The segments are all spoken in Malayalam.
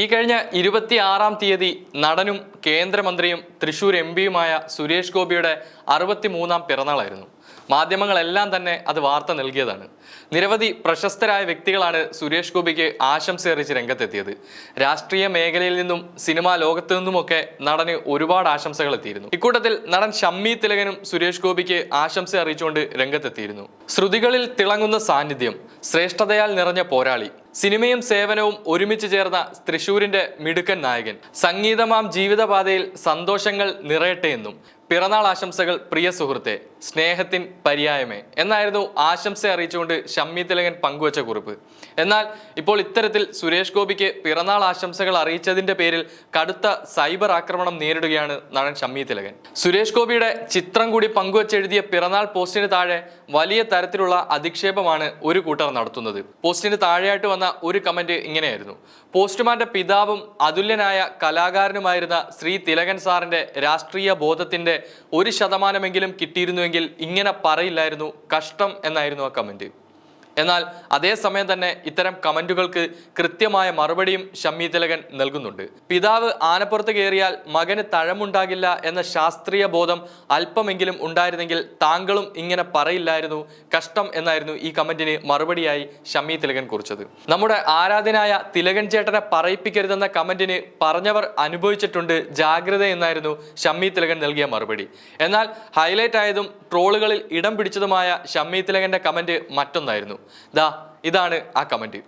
ഈ കഴിഞ്ഞ ഇരുപത്തിയാറാം തീയതി നടനും കേന്ദ്രമന്ത്രിയും തൃശൂർ എം പിയുമായ സുരേഷ് ഗോപിയുടെ അറുപത്തിമൂന്നാം പിറന്നാളായിരുന്നു. മാധ്യമങ്ങളെല്ലാം തന്നെ അത് വാർത്ത നൽകിയതാണ്. നിരവധി പ്രശസ്തരായ വ്യക്തികളാണ് സുരേഷ് ഗോപിക്ക് ആശംസ അറിയിച്ച് രംഗത്തെത്തിയത്. രാഷ്ട്രീയ മേഖലയിൽ നിന്നും സിനിമാ ലോകത്തു നിന്നുമൊക്കെ നടന് ഒരുപാട് ആശംസകൾ എത്തിയിരുന്നു. ഇക്കൂട്ടത്തിൽ നടൻ ഷമ്മി തിലകനും സുരേഷ് ഗോപിക്ക് ആശംസ അറിയിച്ചുകൊണ്ട് രംഗത്തെത്തിയിരുന്നു. ശ്രുതികളിൽ തിളങ്ങുന്ന സാന്നിധ്യം ശ്രേഷ്ഠതയാൽ നിറഞ്ഞ പോരാളി സിനിമയും സേവനവും ഒരുമിച്ച് ചേർന്ന തൃശൂരിന്റെ മിടുക്കൻ നായകൻ സംഗീതമാം ജീവിതപാതയിൽ സന്തോഷങ്ങൾ നിറയട്ടെ എന്നും പിറന്നാൾ ആശംസകൾ പ്രിയ സുഹൃത്തെ സ്നേഹത്തിൻ പര്യായമേ. എന്നായിരുന്നു ആശംസ അറിയിച്ചുകൊണ്ട് ഷമ്മി തിലകൻ പങ്കുവച്ച കുറിപ്പ്. എന്നാൽ ഇപ്പോൾ ഇത്തരത്തിൽ സുരേഷ് ഗോപിക്ക് പിറന്നാൾ ആശംസകൾ അറിയിച്ചതിന്റെ പേരിൽ കടുത്ത സൈബർ ആക്രമണം നേരിടുകയാണ് നടൻ ഷമ്മി തിലകൻ. സുരേഷ് ഗോപിയുടെ ചിത്രം കൂടി പങ്കുവച്ചെഴുതിയ പിറന്നാൾ പോസ്റ്റിന് താഴെ വലിയ തരത്തിലുള്ള അധിക്ഷേപമാണ് ഒരു കൂട്ടർ നടത്തുന്നത്. പോസ്റ്റിന് താഴെയായിട്ട് വന്ന ഒരു കമന്റ് ഇങ്ങനെയായിരുന്നു. പോസ്റ്റുമാന്റെ പിതാവും അതുല്യനായ കലാകാരനുമായിരുന്ന ശ്രീ തിലകൻ സാറിന്റെ രാഷ്ട്രീയ ബോധത്തിന്റെ ഒരു ശതമാനമെങ്കിലും കിട്ടിയിരുന്നുവെങ്കിൽ ഇങ്ങനെ പറയില്ലായിരുന്നു കഷ്ടം എന്നായിരുന്നു ആ കമന്റ് എന്നാൽ അതേസമയം തന്നെ ഇത്തരം കമന്റുകൾക്ക് കൃത്യമായ മറുപടിയും ഷമ്മി തിലകൻ നൽകുന്നുണ്ട്. പിതാവ് ആനപ്പുറത്ത് കയറിയാൽ മകന് തഴമുണ്ടാകില്ല എന്ന ശാസ്ത്രീയ ബോധം അല്പമെങ്കിലും ഉണ്ടായിരുന്നെങ്കിൽ താങ്കളും ഇങ്ങനെ പറയില്ലായിരുന്നു കഷ്ടം എന്നായിരുന്നു ഈ കമന്റിന് മറുപടിയായി ഷമ്മി തിലകൻ കുറിച്ചത്. നമ്മുടെ ആരാധനായ തിലകൻ ചേട്ടനെ പറയിപ്പിക്കരുതെന്ന കമന്റിന് പറഞ്ഞവർ അനുഭവിച്ചിട്ടുണ്ട് ജാഗ്രത എന്നായിരുന്നു ഷമ്മി തിലകൻ നൽകിയ മറുപടി. എന്നാൽ ഹൈലൈറ്റ് ആയതും ട്രോളുകളിൽ ഇടം പിടിച്ചതുമായ ഷമ്മി തിലകന്റെ കമന്റ് മറ്റൊന്നായിരുന്നു. ദാ ഇതാണ് ആ കമന്റ്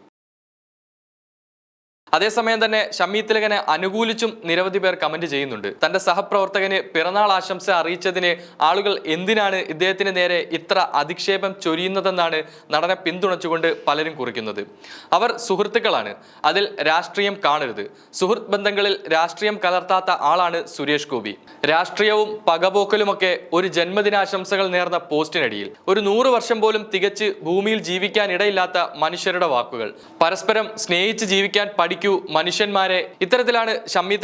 അതേസമയം തന്നെ ഷമ്മി തിലകനെ അനുകൂലിച്ചും നിരവധി പേർ കമന്റ് ചെയ്യുന്നുണ്ട്. തന്റെ സഹപ്രവർത്തകന് പിറന്നാൾ ആശംസ അറിയിച്ചതിന് ആളുകൾ എന്തിനാണ് ഇദ്ദേഹത്തിന് നേരെ ഇത്ര അധിക്ഷേപം ചൊരിയുന്നതെന്നാണ് നടനെ പിന്തുണച്ചുകൊണ്ട് പലരും കുറിക്കുന്നത്. അവർ സുഹൃത്തുക്കളാണ്. അതിൽ രാഷ്ട്രീയം കാണരുത്. സുഹൃത്ത് ബന്ധങ്ങളിൽ രാഷ്ട്രീയം കലർത്താത്ത ആളാണ് സുരേഷ് ഗോപി. രാഷ്ട്രീയവും പകപോക്കലുമൊക്കെ ഒരു ജന്മദിനാശംസകൾ നേർന്ന പോസ്റ്റിനടിയിൽ. ഒരു നൂറ് വർഷം പോലും തികച്ച് ഭൂമിയിൽ ജീവിക്കാൻ ഇടയില്ലാത്ത മനുഷ്യരുടെ വാക്കുകൾ. പരസ്പരം സ്നേഹിച്ച് ജീവിക്കാൻ പഠിക്കൂ മനുഷ്യന്മാരെ. ഇത്തരത്തിലാണ് ഷമ്മി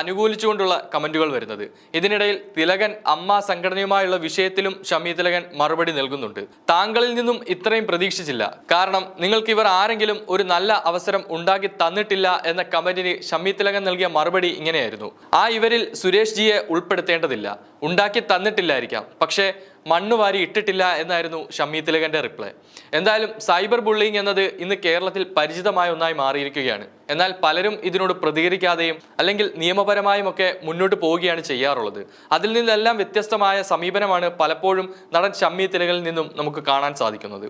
അനുകൂലിച്ചുകൊണ്ടുള്ള കമന്റുകൾ വരുന്നത്. ഇതിനിടയിൽ തിലകൻ അമ്മ സംഘടനയുമായുള്ള വിഷയത്തിലും ഷമ്മി തിലകൻ മറുപടി നൽകുന്നുണ്ട്. താങ്കളിൽ നിന്നും ഇത്രയും പ്രതീക്ഷിച്ചില്ല. കാരണം നിങ്ങൾക്ക് ഇവർ ആരെങ്കിലും ഒരു നല്ല അവസരം ഉണ്ടാക്കി തന്നിട്ടില്ല എന്ന കമന്റിന് ഷമ്മി തിലകൻ നൽകിയ മറുപടി ഇങ്ങനെയായിരുന്നു. ആ ഇവരിൽ സുരേഷ് ജിയെ ഉൾപ്പെടുത്തേണ്ടതില്ല. ഉണ്ടാക്കി തന്നിട്ടില്ലായിരിക്കാം. പക്ഷേ മണ്ണ് വാരി ഇട്ടിട്ടില്ല എന്നായിരുന്നു ഷമ്മി തിലകന്റെ റിപ്ലൈ എന്തായാലും സൈബർ ബുള്ളിങ് എന്നത് ഇന്ന് കേരളത്തിൽ പരിചിതമായ ഒന്നായി മാറിയിരിക്കുകയാണ്. എന്നാൽ പലരും ഇതിനോട് പ്രതികരിക്കാതെയും അല്ലെങ്കിൽ നിയമപരമായും ഒക്കെ മുന്നോട്ട് പോവുകയാണ് ചെയ്യാറുള്ളത്. അതിൽ നിന്നെല്ലാം വ്യത്യസ്തമായ സമീപനമാണ് പലപ്പോഴും നടൻ ഷമ്മി തിലകളിൽ നിന്നും നമുക്ക് കാണാൻ സാധിക്കുന്നത്.